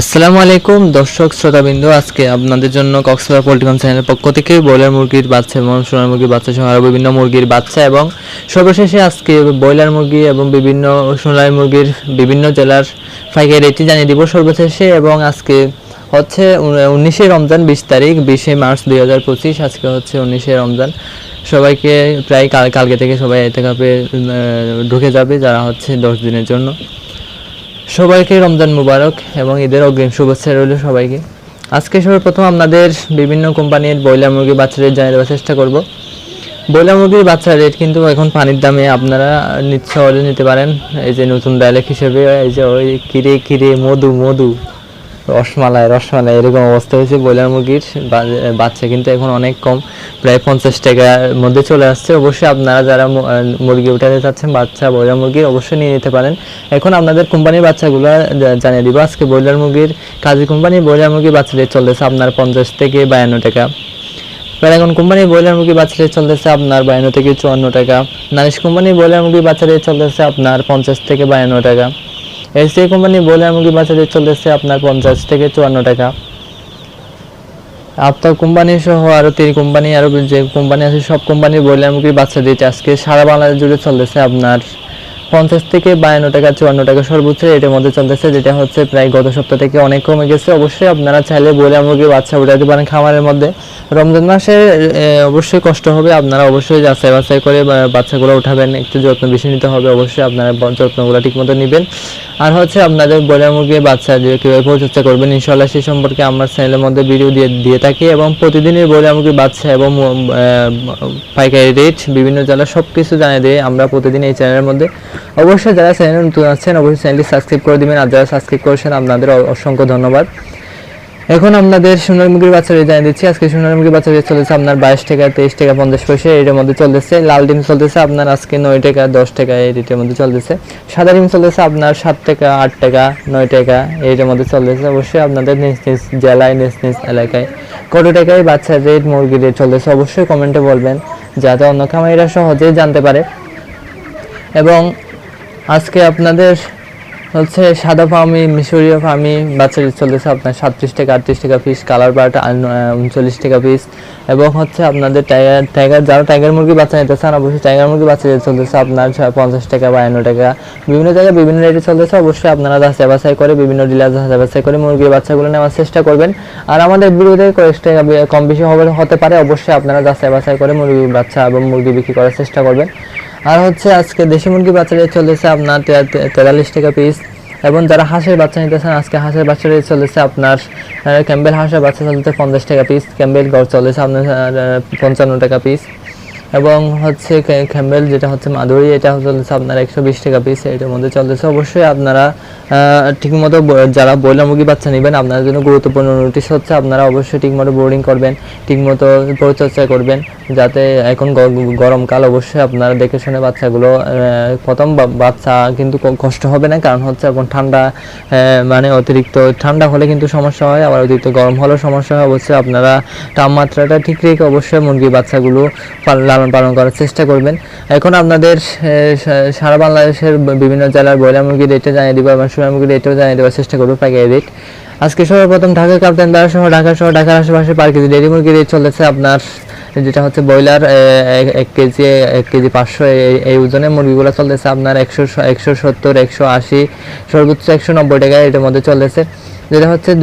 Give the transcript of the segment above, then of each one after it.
আসসালামু আলাইকুম, দর্শক শ্রোতাবৃন্দ। আজকে আপনাদের জন্য কক্সবাজার পোল্ট্রিকম চ্যানেলের পক্ষ থেকে ব্রয়লার মুরগির বাচ্চা এবং সোনার মুরগির বাচ্চা সহ আরও বিভিন্ন মুরগির বাচ্চা এবং সর্বশেষে আজকে ব্রয়লার মুরগি এবং বিভিন্ন সোনালী মুরগির বিভিন্ন জেলার পাইকারি রেটটি জানিয়ে দিব সর্বশেষে এবং আজকে হচ্ছে উনিশে রমজান বিশ তারিখ, বিশে মার্চ দুই হাজার পঁচিশ, আজকে হচ্ছে উনিশে রমজান। সবাইকে প্রায় কাল কালকে থেকে সবাই এতে কাপে ঢুকে যাবে যারা হচ্ছে দশ দিনের জন্য। সবাইকে রমজান মুবারক এবং ঈদের অগ্রিম শুভেচ্ছা রইল সবাইকে। আজকে সর্বপ্রথম আপনাদের বিভিন্ন কোম্পানির ব্রয়লার মুরগি বাচ্চা রেট জানিয়ে দেওয়ার চেষ্টা করব। ব্রয়লার মুরগির বাচ্চা রেট কিন্তু এখন পানির দামে আপনারা নিচ্ছে অর্ডার নিতে পারেন। এই যে নতুন ডায়ালেক হিসেবে, এই যে ওই কিরে কিরে, মধু মধু। রসমালাই রসমালাই, এরকম অবস্থা হয়েছে ব্রয়লার মুরগির। বাচ্চা কিন্তু এখন অনেক কম, প্রায় পঞ্চাশ টাকার মধ্যে চলে আসছে। অবশ্যই আপনারা যারা মুরগি উঠাতে চাচ্ছেন, বাচ্চা, ব্রয়লার মুরগির অবশ্যই নিয়ে নিতে পারেন। এখন আপনাদের কোম্পানির বাচ্চাগুলো জানিয়ে দিব। আজকে ব্রয়লার মুরগির কাজী কোম্পানির ব্রয়লার মুরগির বাচ্চা রেট চলতেছে আপনার পঞ্চাশ থেকে বায়ান্ন টাকা। প্যারাগন কোম্পানির ব্রয়লার মুরগি বাচ্চা রেট চলতেছে আপনার বায়ান্ন থেকে চুয়ান্ন টাকা। নারিশ কোম্পানির ব্রয়লার মুরগি বাচ্চা রেট চলতেছে আপনার পঞ্চাশ থেকে বায়ান্ন টাকা। এসিআই কোম্পানি বলে মুরগি বাজারে চলেছে আপনার পঞ্চাশ থেকে চুয়ান্ন টাকা। আপনার কোম্পানি সহ আরও তিন কোম্পানি আরও যে কোম্পানি আছে, সব কোম্পানি বলে মুরগির বাচ্চা দিতে আজকে সারা বাংলাদেশ জুড়ে চলতেছে আপনার পঞ্চাশ থেকে বায়ান্ন টাকা, চুয়ান্ন টাকা সর্বোচ্চ রেটের মধ্যে চলতেছে, যেটা হচ্ছে প্রায় গত সপ্তাহ থেকে অনেক কমে গেছে। অবশ্যই আপনারা চাইলে ব্রয়লার মুরগির বাচ্চা উঠাতে পারেন খামারের মধ্যে। রমজান মাসে অবশ্যই কষ্ট হবে, আপনারা অবশ্যই যাচাই বাছাই করে বাচ্চাগুলো উঠাবেন, একটু যত্ন বেশি নিতে হবে, অবশ্যই আপনারা যত্নগুলো ঠিকমতো নেবেন। আর হচ্ছে আপনাদের ব্রয়লার মুরগির বাচ্চা যে কীভাবে পরিচর্যা করবেন ইনশাল্লাহ সেই সম্পর্কে আমার চ্যানেলের মধ্যে ভিডিও দিয়ে দিয়ে থাকি এবং প্রতিদিনের ব্রয়লার মুরগির বাচ্চা এবং পাইকারি রেট, বিভিন্ন জেলার সব কিছু জানিয়ে দিয়ে আমরা প্রতিদিন এই চ্যানেলের মধ্যে অবশ্যই যারা চ্যানেল নতুন আছেন, অবশ্যই চ্যানেলটি সাবস্ক্রাইব করে দিবেন। আর যারা সাবস্ক্রাইব করেছেন, আপনাদের অসংখ্য ধন্যবাদ। এখন আপনাদের সোনার মুরগির বাচ্চা জানিয়ে দিচ্ছি। আজকে সোনার মুরগির বাচ্চা রেট চলেছে আপনার বাইশ টাকা, তেইশ টাকা, পঞ্চাশ পয়সা। এর মধ্যে চলতেছে লাল ডিম চলতেছে আপনার আজকে নয় টাকা, দশ টাকা, এই রেটের মধ্যে চলতেছে। সাদা ডিম চলতেছে আপনার সাত টাকা, আট টাকা, নয় টাকা এইটার মধ্যে চলতেছে। অবশ্যই আপনাদের নিজ নিজ জেলায়, নিজ নিজ এলাকায় কত টাকায় বাচ্চার রেট মুরগির রেট চলতেছে অবশ্যই কমেন্টে বলবেন, যাতে অন্য খামারিরা সহজেই জানতে পারে। এবং আজকে আপনাদের হচ্ছে সাদা ফার্মি মিশরীয় ফার্মি বাচ্চা চলতেছে। আপনার সাতত্রিশ টাকা আটত্রিশ টাকা পিস কালার বার্ট উনচল্লিশ টাকা পিস এবং হচ্ছে আপনাদের টাইগার টাইগার যারা টাইগার মুরগি বাচ্চা নিতে চান, অবশ্যই টাইগার মুরগি বাচ্চা রেট চলতেছে। আপনার পঞ্চাশ টাকা, বায়ান্ন টাকা, বিভিন্ন জায়গায় বিভিন্ন রেটে চলতেছে। অবশ্যই আপনারা যাচাই বাছাই করে, বিভিন্ন ডিলার যাচাই বাছাই করে মুরগির বাচ্চাগুলো নেওয়ার চেষ্টা করবেন। আর আমাদের বিরুদ্ধে কয়েক টাকা কম বেশি হবে হতে পারে। অবশ্যই আপনারা যাচাই বাছাই করে মুরগির বাচ্চা এবং মুরগি বিক্রি করার চেষ্টা করবেন। আর হচ্ছে আজকে দেশি মুরগি বাচ্চা রেট চলেছে আপনার তেতাল্লিশ টাকা পিস এবং যারা হাঁসের বাচ্চা নিতেছেন, আজকে হাঁসের বাচ্চা রেট চলেছে আপনার ক্যাম্বেল হাঁসের বাচ্চা চলতে পঞ্চাশ টাকা পিস ক্যাম্বেল গড় চলেছে আপনার পঞ্চান্ন টাকা পিস এবং হচ্ছে ক্যা- ক্যাম্বেল যেটা হচ্ছে মাধুরী এটা চলছে আপনার একশো বিশ টাকা পিস এটার মধ্যে চলতেছে। অবশ্যই আপনারা ঠিকমতো যারা ব্রয়লার মুরগি বাচ্চা নেবেন, আপনাদের জন্য গুরুত্বপূর্ণ নোটিশ হচ্ছে, আপনারা অবশ্যই ঠিকমতো বোর্ডিং করবেন, ঠিকমতো পরিচর্যা করবেন, যাতে এখন গরমকাল অবশ্যই আপনারা দেখে শুনে বাচ্চাগুলো প্রথম বাচ্চা কিন্তু কষ্ট হবে না, কারণ হচ্ছে এখন ঠান্ডা মানে অতিরিক্ত ঠান্ডা হলে কিন্তু সমস্যা হয়, আবার অতিরিক্ত গরম হলেও সমস্যা হয়। অবশ্যই আপনারা তাপমাত্রাটা ঠিক রেখে অবশ্যই মুরগির বাচ্চাগুলো পাল- লালন পালন করার চেষ্টা করবেন। এখন আপনাদের সারা বাংলাদেশের বিভিন্ন জেলার ব্রয়লার মুরগির রেটে জানিয়ে দিব এবং সোনার মুরগির রেটেও জানিয়ে দেওয়ার চেষ্টা করব, পাইকারি রেট আজকে সর্বপ্রথম ঢাকা কাপ্তান দ্বারা সহ, ঢাকা সহ, ঢাকার আশেপাশে পার কেজি ডেরি মুরগির রেট চলেছে আপনার, যেটা হচ্ছে ব্রয়লার এক কেজি এক কেজি পাঁচশো এই- ওজনের মুরগিগুলো চলতেছে আপনার একশো একশো সত্তর, একশো আশি, সর্বোচ্চ একশো নব্বই টাকা এটার মধ্যে চলেছে যেটা হচ্ছে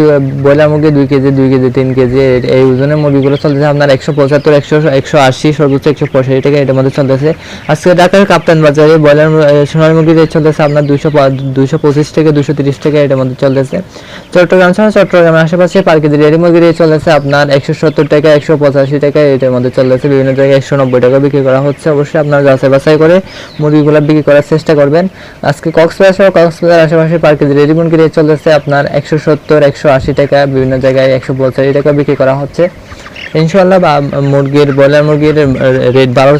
ব্রয়লার মুরগি দুই কেজি দুই কেজি তিন কেজি এই- ওজনের মুরগিগুলো চলতেছে আপনার একশো পঁচাত্তর একশো একশো আশি সর্বোচ্চ একশো পঁয়ষট্টি টাকা এটার মধ্যে চলতেছে। আজকে ঢাকার কাপ্তান বাজারে ব্রয়লার মু- এ, সোনালী মুরগির রেট চলতেছে আপনার দুইশো দুইশো পঁচিশ থেকে দুশো তিরিশ টাকা এটার মধ্যে চলতেছে। চট্টগ্রাম ছাড়া চট্টগ্রামের আশেপাশে পার কেজি রেডি মুরগির রেট চলতেছে আপনার একশো সত্তর টাকা একশো পঁচাশি টাকা এটার মধ্যে চলতেছে। বিভিন্ন জায়গায় একশো নব্বই টাকা বিক্রি করা হচ্ছে। অবশ্যই আপনার যাচাই বাছাই করে মুরগিগুলো বিক্রি করার চেষ্টা করবেন। আজকে কক্সবাজার সহ কক্সবাজার আশেপাশে পার কেজি রেডি মুরগির রেট চলতেছে আপনার একশো সত্তর, একশো আশি টাকা, বিভিন্ন জায়গায় একশো পঁয়তাল্লিশ টাকা বিক্রি করা হচ্ছে। ইনশাল্লাহ বা মুরগির, ব্রয়লার মুরগির রেট ভালো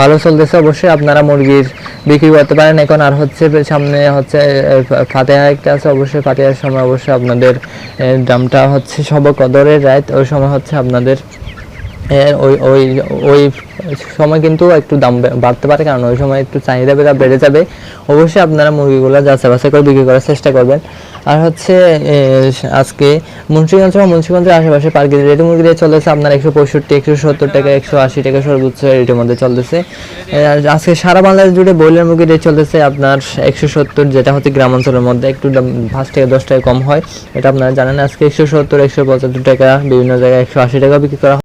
ভালো চলতেছে, অবশ্যই আপনারা মুরগির বিক্রি করতে পারেন। এখন আর হচ্ছে সামনে হচ্ছে ফাতেহা একটা আছে, অবশ্যই ফাতেহার সময় অবশ্যই আপনাদের দামটা হচ্ছে সব কদরের রাত ওই সময় হচ্ছে আপনাদের ওই ওই ওই সময় কিন্তু একটু দাম বাড়তে পারে, কারণ ওই সময় একটু চাহিদা বেড়া, বেড়ে যাবে। অবশ্যই আপনারা মুরগিগুলো যাচাই বাছাই করে বিক্রি করার চেষ্টা করবেন। আর হচ্ছে আজকে মুন্সিগঞ্জ বা মুন্সিগঞ্জের আশেপাশে পার কেজি মুরগি রেট চলতেছে আপনার একশো পঁয়ষট্টি, একশো সত্তর টাকা, একশো আশি টাকা সর্বোচ্চ রেটের মধ্যে চলতেছে। আজকে সারা বাংলাদেশ জুড়ে ব্রয়লার মুরগি রেট চলতেছে আপনার একশো সত্তর, যেটা হচ্ছে গ্রাম অঞ্চলের মধ্যে, একটু পাঁচ টাকা দশ টাকা কম হয়। এটা আপনারা জানেন, আজকে একশো সত্তর, একশো পঁচাত্তর টাকা, বিভিন্ন জায়গায় একশো আশি টাকা বিক্রি করা হয়।